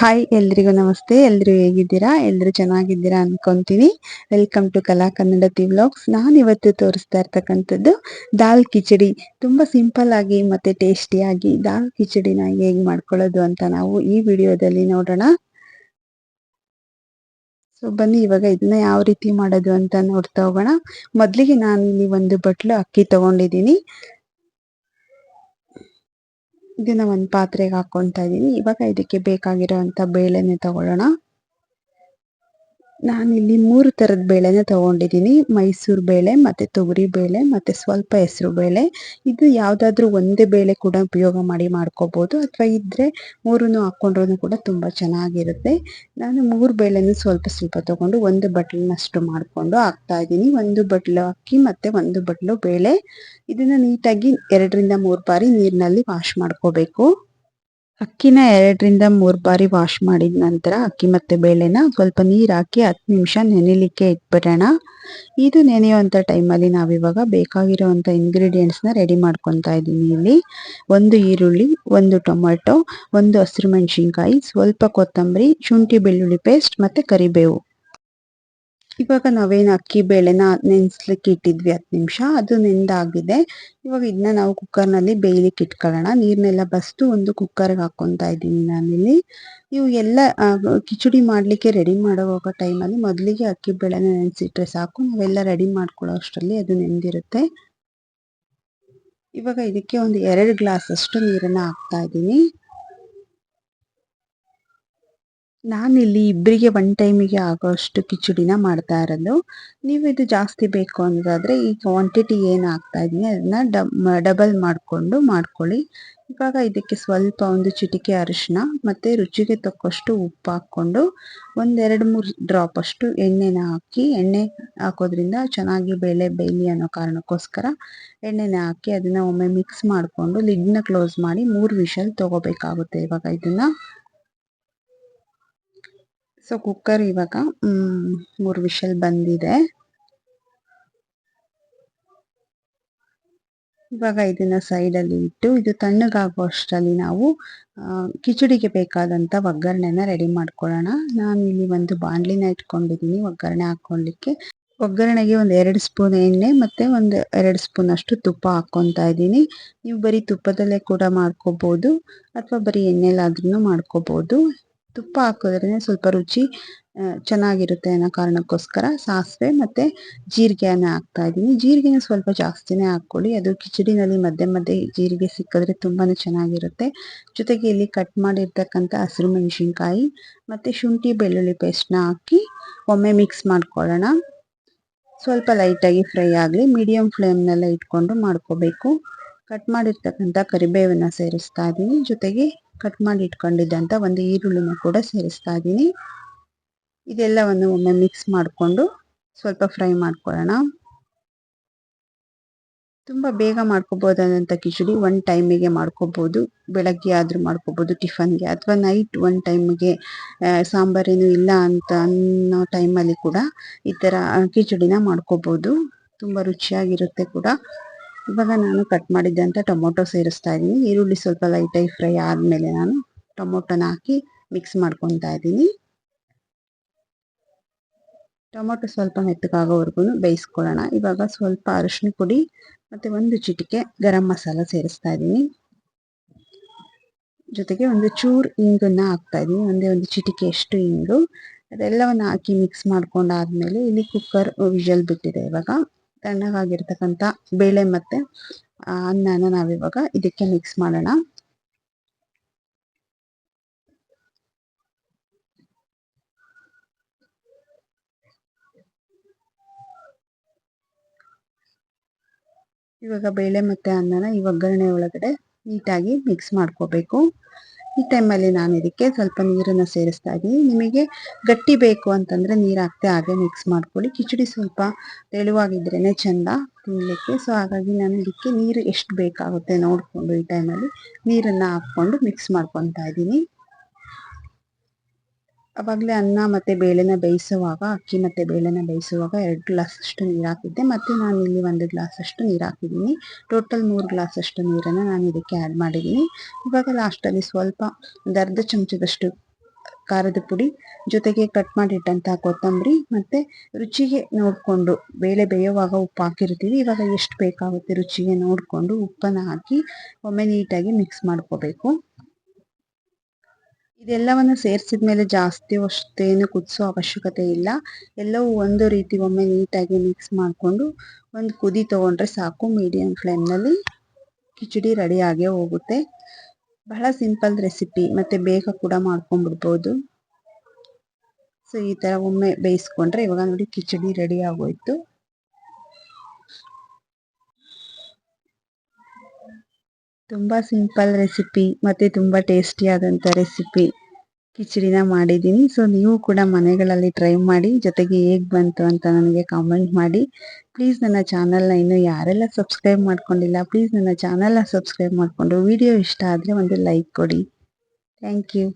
Hi ಎಲ್ರಿಗೂ ನಮಸ್ತೆ. ಎಲ್ರು ಹೇಗಿದ್ದೀರಾ? ಎಲ್ರು ಚೆನ್ನಾಗಿದ್ದೀರಾ ಅನ್ಕೊಂತೀನಿ. ವೆಲ್ಕಮ್ ಟು ಕಲಾ ಕನ್ನಡ ತಿ ವ್ಲಾಗ್ಸ್ ನಾನು ಇವತ್ತು ತೋರಿಸ್ತಾ ಇರ್ತಕ್ಕಂಥದ್ದು ದಾಲ್ ಕಿಚಡಿ. ತುಂಬಾ ಸಿಂಪಲ್ ಆಗಿ ಮತ್ತೆ ಟೇಸ್ಟಿಯಾಗಿ ದಾಲ್ ಕಿಚಡಿನ ಹೇಗೆ ಮಾಡ್ಕೊಳ್ಳೋದು ಅಂತ ನಾವು ಈ ವಿಡಿಯೋದಲ್ಲಿ ನೋಡೋಣ. ಸೊ ಬನ್ನಿ, ಇವಾಗ ಇದನ್ನ ಯಾವ ರೀತಿ ಮಾಡೋದು ಅಂತ ನೋಡ್ತಾ ಹೋಗೋಣ. ಮೊದಲಿಗೆ ನಾನು ಇಲ್ಲಿ ಒಂದು ಬಟ್ಲು ಅಕ್ಕಿ ತಗೊಂಡಿದ್ದೀನಿ. ಇದನ್ನ ಒಂದು ಪಾತ್ರೆಗೆ ಹಾಕೊಂತ ಇದೀನಿ. ಇವಾಗ ಇದಕ್ಕೆ ಬೇಕಾಗಿರೋಂಥ ಬೇಳೆನೆ ತಗೊಳ್ಳೋಣ. ನಾನಿಲ್ಲಿ ಮೂರು ತರದ ಬೇಳೆನ ತಗೊಂಡಿದ್ದೀನಿ ಮೈಸೂರು ಬೇಳೆ, ಮತ್ತೆ ತೊಗರಿ ಬೇಳೆ, ಮತ್ತೆ ಸ್ವಲ್ಪ ಹೆಸರು ಬೇಳೆ. ಇದು ಯಾವುದಾದ್ರೂ ಒಂದೇ ಬೇಳೆ ಕೂಡ ಉಪಯೋಗ ಮಾಡಿ ಮಾಡ್ಕೋಬಹುದು ಅಥವಾ ಇದ್ರೆ ಮೂರನ್ನು ಹಾಕ್ಕೊಂಡ್ರೂ ಕೂಡ ತುಂಬಾ ಚೆನ್ನಾಗಿರುತ್ತೆ. ನಾನು ಮೂರು ಬೇಳೆನ ಸ್ವಲ್ಪ ಸ್ವಲ್ಪ ತೊಗೊಂಡು ಒಂದು ಬಟ್ಲಿನಷ್ಟು ಮಾಡಿಕೊಂಡು ಹಾಕ್ತಾ ಇದ್ದೀನಿ. ಒಂದು ಬಟ್ಲು ಅಕ್ಕಿ, ಮತ್ತೆ ಒಂದು ಬಟ್ಲು ಬೇಳೆ. ಇದನ್ನ ನೀಟಾಗಿ ಎರಡರಿಂದ ಮೂರು ಬಾರಿ ನೀರಿನಲ್ಲಿ ವಾಶ್ ಮಾಡ್ಕೋಬೇಕು. ಅಕ್ಕಿನ ಎರಡರಿಂದ ಮೂರು ಬಾರಿ ವಾಶ್ ಮಾಡಿದ ನಂತರ ಅಕ್ಕಿ ಮತ್ತು ಬೇಳೆನ ಸ್ವಲ್ಪ ನೀರು ಹಾಕಿ ಹತ್ತು ನಿಮಿಷ ನೆನೆಲಿಕ್ಕೆ ಇಟ್ಬಿಡೋಣ. ಇದು ನೆನೆಯುವಂಥ ಟೈಮಲ್ಲಿ ನಾವಿವಾಗ ಬೇಕಾಗಿರುವಂಥ ಇಂಗ್ರೀಡಿಯೆಂಟ್ಸ್ನ ರೆಡಿ ಮಾಡ್ಕೊತಾ ಇದ್ದೀನಿ ಇಲ್ಲಿ. ಒಂದು ಈರುಳ್ಳಿ, ಒಂದು ಟೊಮೆಟೊ, ಒಂದು ಹಸಿರು ಮೆಣಸಿನ್ಕಾಯಿ, ಸ್ವಲ್ಪ ಕೊತ್ತಂಬರಿ, ಶುಂಠಿ ಬೆಳ್ಳುಳ್ಳಿ ಪೇಸ್ಟ್ ಮತ್ತು ಕರಿಬೇವು. ಇವಾಗ ನಾವೇನು ಅಕ್ಕಿ ಬೇಳೆನ ನೆನೆಸ್ಲಿಕ್ಕೆ ಇಟ್ಟಿದ್ವಿ ಹತ್ತು ನಿಮಿಷ, ಅದು ನೆಂದಾಗಿದೆ. ಇವಾಗ ಇದನ್ನ ನಾವು ಕುಕ್ಕರ್ನಲ್ಲಿ ಬೇಯಲಿಕ್ಕೆ ಇಟ್ಕೊಳ್ಳೋಣ. ನೀರನ್ನೆಲ್ಲ ಬಸ್ತು ಒಂದು ಕುಕ್ಕರ್ಗೆ ಹಾಕೊಂತ ಇದ್ದೀನಿ ನಾನಿಲ್ಲಿ. ನೀವು ಎಲ್ಲ ಕಿಚಡಿ ಮಾಡ್ಲಿಕ್ಕೆ ರೆಡಿ ಮಾಡೋ ಟೈಮಲ್ಲಿ ಮೊದಲಿಗೆ ಅಕ್ಕಿ ಬೇಳೆನ ನೆನೆಸಿಟ್ರೆ ಸಾಕು. ನಾವೆಲ್ಲ ರೆಡಿ ಮಾಡ್ಕೊಳ್ಳೋ ಅಷ್ಟರಲ್ಲಿ ಅದು ನೆಂದಿರುತ್ತೆ. ಇವಾಗ ಇದಕ್ಕೆ ಒಂದು ಎರಡು ಗ್ಲಾಸ್ ಅಷ್ಟು ನೀರನ್ನ ಹಾಕ್ತಾ ಇದ್ದೀನಿ. ನಾನಿಲ್ಲಿ ಇಬ್ಬರಿಗೆ ಒನ್ ಟೈಮಿಗೆ ಆಗೋಷ್ಟು ಕಿಚಡಿನ ಮಾಡ್ತಾ ಇರೋದು. ನೀವು ಇದು ಜಾಸ್ತಿ ಬೇಕು ಅಂದಾದರೆ ಈ ಕ್ವಾಂಟಿಟಿ ಏನು ಹಾಕ್ತಾ ಇದ್ದೀನಿ ಅದನ್ನ ಡಬಲ್ ಮಾಡಿಕೊಂಡು ಮಾಡ್ಕೊಳ್ಳಿ. ಇವಾಗ ಇದಕ್ಕೆ ಸ್ವಲ್ಪ ಒಂದು ಚಿಟಿಕೆ ಅರಿಶಿನ ಮತ್ತು ರುಚಿಗೆ ತಕ್ಕಷ್ಟು ಉಪ್ಪು ಹಾಕ್ಕೊಂಡು ಒಂದೆರಡು ಮೂರು ಡ್ರಾಪ್ ಅಷ್ಟು ಎಣ್ಣೆನ ಹಾಕಿ, ಎಣ್ಣೆ ಹಾಕೋದ್ರಿಂದ ಚೆನ್ನಾಗಿ ಬೇಳೆ ಬೇಯಲಿ ಅನ್ನೋ ಕಾರಣಕ್ಕೋಸ್ಕರ ಎಣ್ಣೆನ ಹಾಕಿ ಅದನ್ನ ಒಮ್ಮೆ ಮಿಕ್ಸ್ ಮಾಡಿಕೊಂಡು ಲಿಡ್ನ ಕ್ಲೋಸ್ ಮಾಡಿ ಮೂರು ವಿಷಲ್ ತಗೋಬೇಕಾಗುತ್ತೆ ಇವಾಗ ಇದನ್ನ. ಸೊ ಕುಕ್ಕರ್ ಇವಾಗ ಮೂರು ವಿಷಲ್ ಬಂದಿದೆ. ಇವಾಗ ಇದನ್ನ ಸೈಡಲ್ಲಿ ಇಟ್ಟು, ಇದು ತಣ್ಣಗಾಗೋ ಅಷ್ಟರಲ್ಲಿ ನಾವು ಕಿಚಡಿಗೆ ಬೇಕಾದಂಥ ಒಗ್ಗರಣೆನ ರೆಡಿ ಮಾಡ್ಕೊಳ್ಳೋಣ. ನಾನು ಇಲ್ಲಿ ಒಂದು ಬಾಣಲಿನ ಇಟ್ಕೊಂಡಿದ್ದೀನಿ ಒಗ್ಗರಣೆ ಹಾಕ್ಕೊಳ್ಳಿಕ್ಕೆ ಒಗ್ಗರಣೆಗೆ ಒಂದು ಎರಡು ಸ್ಪೂನ್ ಎಣ್ಣೆ ಮತ್ತೆ ಒಂದು ಎರಡು ಸ್ಪೂನ್ ಅಷ್ಟು ತುಪ್ಪ ಹಾಕ್ಕೊತಾ ಇದ್ದೀನಿ ನೀವು ಬರೀ ತುಪ್ಪದಲ್ಲೇ ಕೂಡ ಮಾಡ್ಕೋಬೋದು, ಅಥವಾ ಬರೀ ಎಣ್ಣೆಲಾದ್ರೂ ಮಾಡ್ಕೋಬಹುದು ತುಪ್ಪ ಹಾಕೋದ್ರಿಂದ ಸ್ವಲ್ಪ ರುಚಿ ಚೆನ್ನಾಗಿರುತ್ತೆ ಅನ್ನೋ ಕಾರಣಕ್ಕೋಸ್ಕರ ಸಾಸಿವೆ ಮತ್ತು ಜೀರಿಗೆನ ಹಾಕ್ತಾ ಇದ್ದೀನಿ. ಜೀರಿಗೆನ ಸ್ವಲ್ಪ ಜಾಸ್ತಿನೇ ಹಾಕ್ಕೊಳ್ಳಿ. ಅದು ಕಿಚಡಿನಲ್ಲಿ ಮಧ್ಯೆ ಮಧ್ಯೆ ಜೀರಿಗೆ ಸಿಕ್ಕಿದ್ರೆ ತುಂಬಾ ಚೆನ್ನಾಗಿರುತ್ತೆ. ಜೊತೆಗೆ ಇಲ್ಲಿ ಕಟ್ ಮಾಡಿರ್ತಕ್ಕಂಥ ಹಸಿರು ಮೆಣಸಿನ್ಕಾಯಿ ಮತ್ತು ಶುಂಠಿ ಬೆಳ್ಳುಳ್ಳಿ ಪೇಸ್ಟ್ನ ಹಾಕಿ ಒಮ್ಮೆ ಮಿಕ್ಸ್ ಮಾಡ್ಕೊಳ್ಳೋಣ. ಸ್ವಲ್ಪ ಲೈಟಾಗಿ ಫ್ರೈ ಆಗಲಿ ಮೀಡಿಯಂ ಫ್ಲೇಮ್ನೆಲ್ಲ ಇಟ್ಕೊಂಡು ಮಾಡ್ಕೋಬೇಕು. ಕಟ್ ಮಾಡಿರ್ತಕ್ಕಂಥ ಕರಿಬೇವನ್ನು ಸೇರಿಸ್ತಾ ಇದ್ದೀನಿ. ಜೊತೆಗೆ ಕಟ್ ಮಾಡಿ ಇಟ್ಕೊಂಡಿದ್ದಂತ ಒಂದು ಈರುಳ್ಳಿನ ಕೂಡ ಸೇರಿಸ್ತಾ ಇದ್ದೀನಿ. ಇದೆಲ್ಲವನ್ನು ಒಮ್ಮೆ ಮಿಕ್ಸ್ ಮಾಡಿಕೊಂಡು ಸ್ವಲ್ಪ ಫ್ರೈ ಮಾಡ್ಕೊಳ್ಳೋಣ. ತುಂಬ ಬೇಗ ಮಾಡ್ಕೋಬೋದಾದಂಥ ಕಿಚಡಿ ಒನ್ ಟೈಮಿಗೆ ಮಾಡ್ಕೋಬೋದು. ಬೆಳಗ್ಗೆ ಆದ್ರೂ ಮಾಡ್ಕೋಬೋದು ಟಿಫನ್ಗೆ ಅಥವಾ ನೈಟ್ ಒನ್ ಟೈಮ್ಗೆ ಸಾಂಬಾರೇನು ಇಲ್ಲ ಅಂತ ಅನ್ನೋ ಟೈಮಲ್ಲಿ ಕೂಡ ಈ ತರ ಕಿಚಡಿನ ಮಾಡ್ಕೋಬೋದು. ತುಂಬಾ ರುಚಿಯಾಗಿರುತ್ತೆ ಕೂಡ. ಇವಾಗ ನಾನು ಕಟ್ ಮಾಡಿದ್ದಂತ ಟೊಮೊಟೊ ಸೇರಿಸ್ತಾ ಇದ್ದೀನಿ. ಈರುಳ್ಳಿ ಸ್ವಲ್ಪ ಲೈಟಾಗಿ ಫ್ರೈ ಆದಮೇಲೆ ನಾನು ಟೊಮೊಟೊನ ಹಾಕಿ ಮಿಕ್ಸ್ ಮಾಡ್ಕೊತಾ ಇದ್ದೀನಿ. ಟೊಮೊಟೊ ಸ್ವಲ್ಪ ಮೆತ್ತಗಾಗೋವರೆಗೂ ಬೇಯಿಸ್ಕೊಳ್ಳೋಣ. ಇವಾಗ ಸ್ವಲ್ಪ ಅರಿಶಿನ ಪುಡಿ ಮತ್ತು ಒಂದು ಚಿಟಿಕೆ ಗರಂ ಮಸಾಲ ಸೇರಿಸ್ತಾ ಇದ್ದೀನಿ. ಜೊತೆಗೆ ಒಂದು ಚೂರು ಇಂಗನ್ನು ಹಾಕ್ತಾ ಇದ್ದೀನಿ. ಒಂದೇ ಒಂದು ಚಿಟಿಕೆ ಎಷ್ಟು ಇಂಗು. ಅದೆಲ್ಲವನ್ನು ಹಾಕಿ ಮಿಕ್ಸ್ ಮಾಡ್ಕೊಂಡಾದ್ಮೇಲೆ ಇಲ್ಲಿ ಕುಕ್ಕರ್ ವಿಜಲ್ ಬಿಟ್ಟಿದೆ ಇವಾಗ. ತಣ್ಣಗಾಗಿರ್ತಕ್ಕಂಥ ಬೇಳೆ ಮತ್ತೆ ಅನ್ನನ ನಾವಿವಾಗ ಇದಕ್ಕೆ ಮಿಕ್ಸ್ ಮಾಡೋಣ. ಇವಾಗ ಬೇಳೆ ಮತ್ತೆ ಅನ್ನನ ಈ ಒಗ್ಗರಣೆ ಒಳಗಡೆ ನೀಟಾಗಿ ಮಿಕ್ಸ್ ಮಾಡ್ಕೋಬೇಕು. ಈ ಟೈಮಲ್ಲಿ ನಾನು ಇದಕ್ಕೆ ಸ್ವಲ್ಪ ನೀರನ್ನು ಸೇರಿಸ್ತಾ ಇದ್ದೀನಿ. ನಿಮಗೆ ಗಟ್ಟಿ ಬೇಕು ಅಂತಂದ್ರೆ ನೀರು ಹಾಕ್ತೆ ಹಾಗೆ ಮಿಕ್ಸ್ ಮಾಡ್ಕೊಳ್ಳಿ. ಕಿಚಡಿ ಸ್ವಲ್ಪ ತೆಳುವಾಗಿದ್ರೇನೆ ಚಂದ ತಿನ್ನಲಿಕ್ಕೆ ಸೊ ಹಾಗಾಗಿ ನಾನು ಇದಕ್ಕೆ ನೀರು ಎಷ್ಟು ಬೇಕಾಗುತ್ತೆ ನೋಡಿಕೊಂಡು ಈ ಟೈಮಲ್ಲಿ ನೀರನ್ನು ಹಾಕ್ಕೊಂಡು ಮಿಕ್ಸ್ ಮಾಡ್ಕೊತಾ ಇದ್ದೀನಿ. ಅವಾಗಲೇ ಅನ್ನ ಮತ್ತು ಬೇಳೆನ ಬೇಯಿಸುವಾಗ, ಅಕ್ಕಿ ಮತ್ತು ಬೇಳೆನ ಬೇಯಿಸುವಾಗ ಎರಡು ಗ್ಲಾಸ್ ಅಷ್ಟು ನೀರು ಹಾಕಿದ್ದೆ. ಮತ್ತು ನಾನು ಇಲ್ಲಿ ಒಂದು ಗ್ಲಾಸ್ ಅಷ್ಟು ನೀರು ಹಾಕಿದ್ದೀನಿ. ಟೋಟಲ್ ಮೂರು ಗ್ಲಾಸ್ ಅಷ್ಟು ನೀರನ್ನು ನಾನು ಇದಕ್ಕೆ ಆ್ಯಡ್ ಮಾಡಿದ್ದೀನಿ. ಇವಾಗ ಲಾಸ್ಟಲ್ಲಿ ಸ್ವಲ್ಪ ಒಂದು ಅರ್ಧ ಚಮಚದಷ್ಟು ಖಾರದ ಪುಡಿ, ಜೊತೆಗೆ ಕಟ್ ಮಾಡಿಟ್ಟಂತಹ ಕೊತ್ತಂಬರಿ ಮತ್ತು ರುಚಿಗೆ ನೋಡಿಕೊಂಡು ಬೇಳೆ ಬೇಯುವಾಗ ಉಪ್ಪು ಹಾಕಿರ್ತೀವಿ. ಇವಾಗ ಎಷ್ಟು ಬೇಕಾಗುತ್ತೆ ರುಚಿಗೆ ನೋಡಿಕೊಂಡು ಉಪ್ಪನ್ನು ಹಾಕಿ ಒಮ್ಮೆ ನೀಟಾಗಿ ಮಿಕ್ಸ್ ಮಾಡ್ಕೋಬೇಕು. ಇದೆಲ್ಲವನ್ನು ಸೇರಿಸಿದ ಮೇಲೆ ಜಾಸ್ತಿ ಅಷ್ಟೇನು ಕುದಿಸೋ ಅವಶ್ಯಕತೆ ಇಲ್ಲ. ಎಲ್ಲವೂ ಒಂದು ರೀತಿ ಒಮ್ಮೆ ನೀಟಾಗಿ ಮಿಕ್ಸ್ ಮಾಡಿಕೊಂಡು ಒಂದು ಕುದಿ ತೊಗೊಂಡ್ರೆ ಸಾಕು. ಮೀಡಿಯಂ ಫ್ಲೇಮ್ನಲ್ಲಿ ಕಿಚಡಿ ರೆಡಿಯಾಗೇ ಹೋಗುತ್ತೆ. ಬಹಳ ಸಿಂಪಲ್ ರೆಸಿಪಿ ಮತ್ತು ಬೇಗ ಕೂಡ ಮಾಡ್ಕೊಂಡ್ಬಿಡ್ಬೋದು. ಸೊ ಈ ಥರ ಒಮ್ಮೆ ಬೇಯಿಸ್ಕೊಂಡ್ರೆ ಇವಾಗ ನೋಡಿ ಕಿಚಡಿ ರೆಡಿ ಆಗೋಯ್ತು. ತುಂಬ ಸಿಂಪಲ್ ರೆಸಿಪಿ ಮತ್ತು ತುಂಬ ಟೇಸ್ಟಿಯಾದಂಥ ರೆಸಿಪಿ ಕಿಚಡಿನ ಮಾಡಿದ್ದೀನಿ. ಸೊ ನೀವು ಕೂಡ ಮನೆಗಳಲ್ಲಿ ಟ್ರೈ ಮಾಡಿ, ಜೊತೆಗೆ ಹೇಗೆ ಬಂತು ಅಂತ ನನಗೆ ಕಾಮೆಂಟ್ ಮಾಡಿ. ಪ್ಲೀಸ್ ನನ್ನ ಚಾನಲ್ನ ಇನ್ನೂ ಯಾರೆಲ್ಲ ಸಬ್ಸ್ಕ್ರೈಬ್ ಮಾಡ್ಕೊಂಡಿಲ್ಲ ಪ್ಲೀಸ್ ನನ್ನ ಚಾನಲ್ನ ಸಬ್ಸ್ಕ್ರೈಬ್ ಮಾಡಿಕೊಂಡು ವಿಡಿಯೋ ಇಷ್ಟ ಆದರೆ ಒಂದು ಲೈಕ್ ಕೊಡಿ. Thank you